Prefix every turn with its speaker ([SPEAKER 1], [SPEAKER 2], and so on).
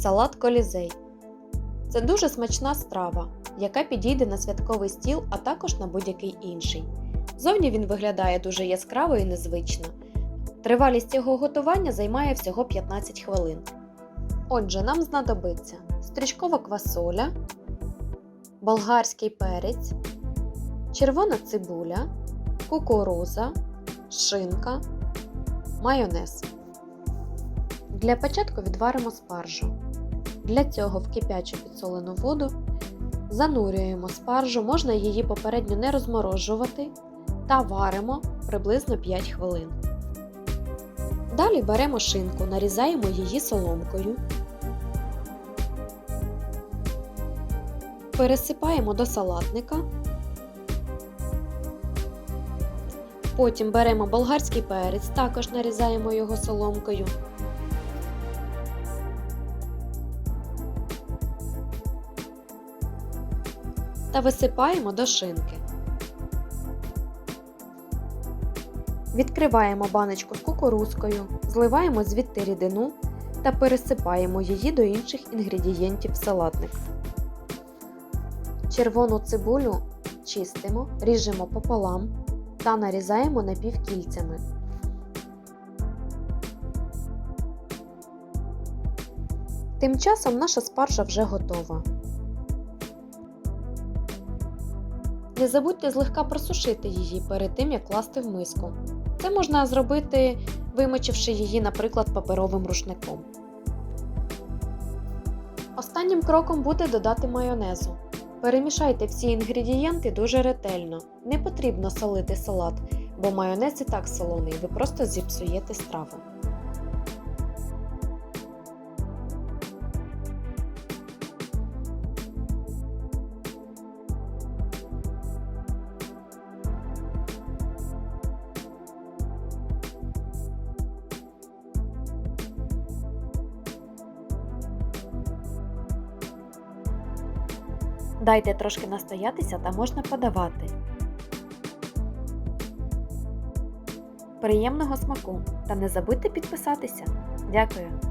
[SPEAKER 1] Салат колізей. Це дуже смачна страва, яка підійде на святковий стіл, а також на будь-який інший. Зовні він виглядає дуже яскраво і незвично. Тривалість його готування займає всього 15 хвилин. Отже, нам знадобиться стрічкова квасоля, болгарський перець, червона цибуля, кукуруза, шинка, майонез. Для початку відваримо спаржу. Для цього в кипячу підсолену воду занурюємо спаржу, можна її попередньо не розморожувати та варимо приблизно 5 хвилин. Далі беремо шинку, нарізаємо її соломкою. Пересипаємо до салатника. Потім беремо болгарський перець, також нарізаємо його соломкою. Та висипаємо до шинки. Відкриваємо баночку з кукурузкою, зливаємо звідти рідину та пересипаємо її до інших інгредієнтів в салатник. Червону цибулю чистимо, ріжемо пополам та нарізаємо напівкільцями. Тим часом наша спаржа вже готова. Не забудьте злегка просушити її перед тим, як класти в миску. Це можна зробити, вимочивши її, наприклад, паперовим рушником. Останнім кроком буде додати майонезу. Перемішайте всі інгредієнти дуже ретельно. Не потрібно солити салат, бо майонез і так солоний, ви просто зіпсуєте страву. Дайте трошки настоятися та можна подавати. Приємного смаку! Та не забудьте підписатися. Дякую!